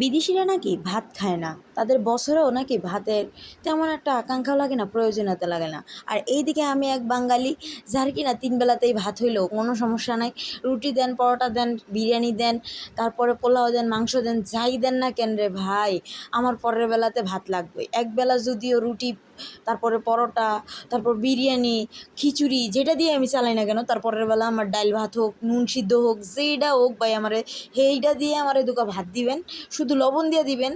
বিদেশিরা নাকি ভাত খায় না। তাদের বছরেও নাকি ভাতের তেমন একটা আকাঙ্ক্ষাও লাগে না, প্রয়োজনীয়তা লাগে না। আর এইদিকে আমি এক বাঙালি, যার কিনা তিন বেলাতেই ভাত হইলেও কোনো সমস্যা নাই। রুটি দেন, পরোটা দেন, বিরিয়ানি দেন, তারপরে পোলাও দেন, মাংস দেন, যাই দেন না কেন রে ভাই, আমার পরের বেলাতে ভাত লাগবে। এক বেলা যদিও রুটি, তারপরে পরোটা, তারপর বিরিয়ানি, খিচুড়ি, যেটা দিয়ে আমি চালাই না কেন তারপরের বেলা আমার ডাল ভাত হোক, নুন সিদ্ধ হোক যেইটা হোক ভাই আমার সেইটা দিয়ে আমারে দুকা ভাত দিবেন। শুধু লবণ দিয়ে দিবেন,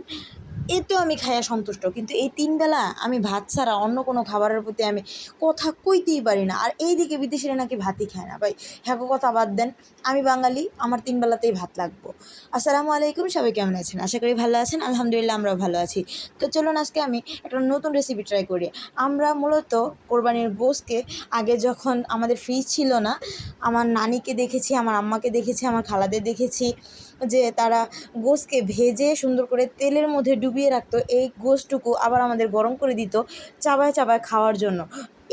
এতেও আমি খাইয়া সন্তুষ্ট। কিন্তু এই তিন বেলা আমি ভাত ছাড়া অন্য কোনো খাবারের প্রতি আমি কথা কইতেই পারি না। আর এই দিকে বিদেশিরা নাকি ভাতই খায় না। ভাই হ্যাঁ কথা বাদ দেন। আমি বাঙালি, আমার তিন বেলাতেই ভাত লাগবো। আসসালামু আলাইকুম, সবাই কেমন আছেন? আশা করি ভালো আছেন। আলহামদুলিল্লাহ, আমরাও ভালো আছি। তো চলুন আজকে আমি একটা নতুন রেসিপি ট্রাই করি। আমরা মূলত কোরবানির গোশকে আগে যখন আমাদের ফ্রিজ ছিল না, আমার নানিকে দেখেছি, আমার আম্মাকে দেখেছি, আমার খালাদের দেখেছি যে তারা গোশকে ভেজে সুন্দর করে তেলের মধ্যে ডুবিয়ে রাখতো। এই গোশটুকু আবার আমাদের গরম করে দিত চাবায় চাবায় খাওয়ার জন্য।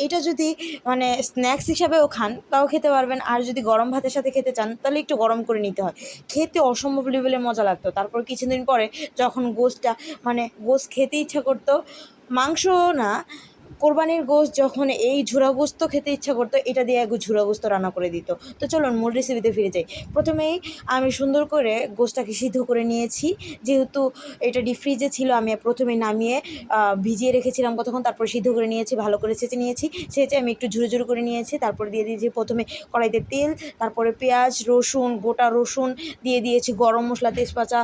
এটা যদি মানে স্ন্যাক্স হিসাবেও খান, তাও খেতে পারবেন। আর যদি গরম ভাতের সাথে খেতে চান, তাহলে একটু গরম করে নিতে হয়। খেতে অসম্ভব লেভেলের মজা লাগতো। তারপর কিছুদিন পরে যখন গোশটা মানে গোশ খেতে ইচ্ছা করতো, মাংস না কোরবানির গোশ যখন এই ঝুরা গোস্ত খেতে ইচ্ছা করতো, এটা দিয়ে এক ঝুরা গোস্ত রান্না করে দিত। তো চলুন মূল রেসিপিতে ফিরে যাই। প্রথমেই আমি সুন্দর করে গোশটাকে সিদ্ধ করে নিয়েছি। যেহেতু এটা ডিপ ফ্রিজে ছিল, আমি প্রথমে নামিয়ে ভিজিয়ে রেখেছিলাম কতক্ষণ, তারপর সিদ্ধ করে নিয়েছি, ভালো করে ছেঁচে নিয়েছি। ছেঁচে আমি একটু ঝুরো ঝুরো করে নিয়েছি, তারপর দিয়ে দিয়েছি প্রথমে কড়াইতে তেল, তারপরে পেঁয়াজ, রসুন, গোটা রসুন দিয়ে দিয়েছি গরম মশলা, তেজপাতা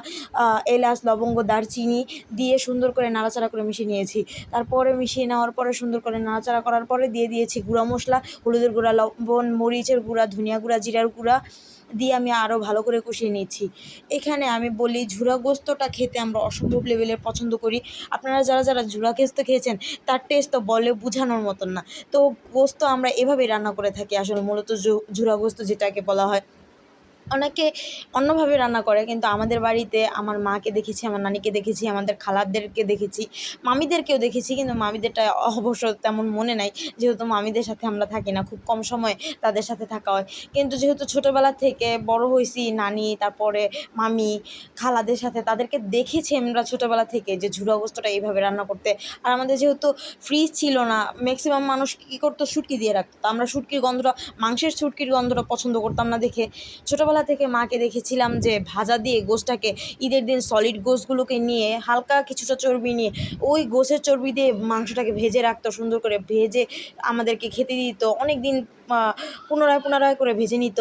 এলাচ, লবঙ্গ, দারচিনি দিয়ে সুন্দর করে নাড়াচাড়া করে মিশিয়ে নিয়েছি। তারপরে মিশিয়ে নেওয়ার পরে সুন্দর করে নাড়াচাড়া করার পরে দিয়ে দিয়েছি গুঁড়া মশলা, হলুদের গুঁড়া, লবণ, মরিচের গুঁড়া, ধনিয়া গুঁড়া, জিরার গুঁড়া দিয়ে আমি আরও ভালো করে কষিয়ে নিয়েছি এখানে আমি বলি ঝুরা গোস্তটা খেতে আমরা অসম্ভব লেভেলের পছন্দ করি। আপনারা যারা যারা ঝুরা গোস্ত খেয়েছেন, তার টেস্ট তো বলে বোঝানোর মতন না। তো গোস্ত আমরা এভাবেই রান্না করে থাকি আসলে মূলত ঝুরা গোস্ত যেটাকে বলা হয়। অনেকে অন্যভাবে রান্না করে, কিন্তু আমাদের বাড়িতে আমার মাকে দেখেছি, আমার নানিকে দেখেছি, আমাদের খালাদেরকে দেখেছি, মামিদেরকেও দেখেছি, কিন্তু মামিদেরটা অবশ্য তেমন মনে নাই, যেহেতু মামিদের সাথে আমরা থাকি না, খুব কম সময় তাদের সাথে থাকা হয়। কিন্তু যেহেতু ছোটোবেলা থেকে বড় হয়েছি, নানি, তারপরে মামি, খালাদের সাথে, তাদেরকে দেখেছি আমরা ছোটোবেলা থেকে যে ঝুড়ো অবস্থাটা এইভাবে রান্না করতে। আর আমাদের যেহেতু ফ্রিজ ছিল না ম্যাক্সিমাম মানুষ কী করতো, শুটকি দিয়ে রাখতো। আমরা শুটকির গন্ধটা, মাংসের শুটকির গন্ধটা পছন্দ করতাম না দেখে। ছোটোবেলা থেকে মাকে দেখেছিলাম যে ভাজা দিয়ে গোশটাকে ঈদের দিন সলিড গোশগুলোকে নিয়ে হালকা কিছুটা চর্বি নিয়ে ওই গোশের চর্বি দিয়ে মাংসটাকে ভেজে রাখতো, সুন্দর করে ভেজে আমাদেরকে খেতে দিত অনেক দিন পুনরায় পুনরায় করে ভেজে নিত।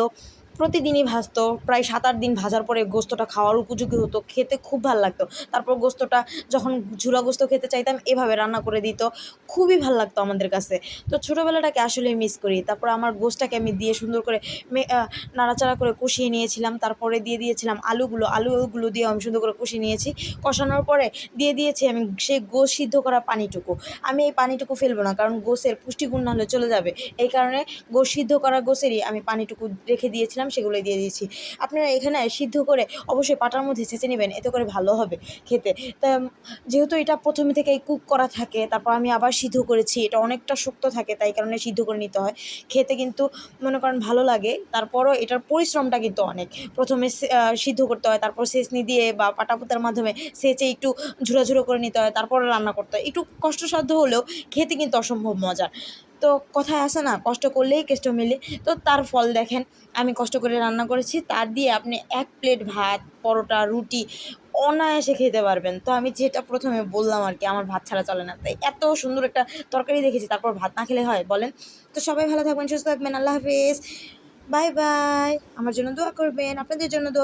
প্রতিদিনই ভাজতো। প্রায় সাত আট দিন ভাজার পরে গোস্তটা খাওয়ার উপযোগী হতো, খেতে খুব ভালো লাগতো। তারপর গোস্তটা যখন ঝুলা গোস্ত খেতে চাইতাম, এভাবে রান্না করে দিত। খুবই ভালো লাগতো আমাদের কাছে। তো ছোটোবেলাটাকে আসলে মিস করি। তারপর আমার গোস্তটাকে আমি দিয়ে সুন্দর করে নাড়াচাড়া করে কষিয়ে নিয়েছিলাম। তারপরে দিয়ে দিয়েছিলাম আলুগুলো। আলুগুলো দিয়ে আমি সুন্দর করে কষিয়ে নিয়েছি। কষানোর পরে দিয়ে দিয়েছি আমি সেই গোশ সিদ্ধ করা পানিটুকু। আমি এই পানিটুকু ফেলব না, কারণ গোসের পুষ্টিগুণ না হলে চলে যাবে। এই কারণে গোশ সিদ্ধ করা গোসেরই আমি পানিটুকু রেখে দিয়েছিলাম। সেগুলোই দিয়ে দিয়েছি। আপনারা এখানে সিদ্ধ করে অবশ্যই পাটার মধ্যে ছেঁচে নেবেন, এতে করে ভালো হবে খেতে। তা যেহেতু এটা প্রথমে থেকেই কুক করা থাকে, তারপর আমি আবার সিদ্ধ করেছি, এটা অনেকটা শক্ত থাকে, তাই কারণে সিদ্ধ করে নিতে হয়। খেতে কিন্তু মনে করেন ভালো লাগে, তারপরও এটার পরিশ্রমটা কিন্তু অনেক। প্রথমে সিদ্ধ করতে হয়, তারপর সেচনি দিয়ে বা পাটাপুতার মাধ্যমে সেচে একটু ঝুরো ঝুরো করে নিতে হয়, তারপর রান্না করতে হয়। একটু কষ্টসাধ্য হলেও খেতে কিন্তু অসম্ভব মজার। তো কথায় আসে না, কষ্ট করলেই কেষ্ট মেলে। তো তার ফল দেখেন, আমি কষ্ট করে রান্না করেছি, তার দিয়ে আপনি এক প্লেট ভাত, পরোটা, রুটি অনায়াসে খেতে পারবেন। তো আমি যেটা প্রথমে বললাম আর কি, আমার ভাত ছাড়া চলে না। তাই এত সুন্দর একটা তরকারি দেখেছি, তারপর ভাত না খেলে হয়, বলেন। তো সবাই ভালো থাকবেন, সুস্থ থাকবেন, আল্লাহ হাফেজ। বাই বাই, আমার জন্য দোয়া করবেন, আপনাদের জন্য দোয়া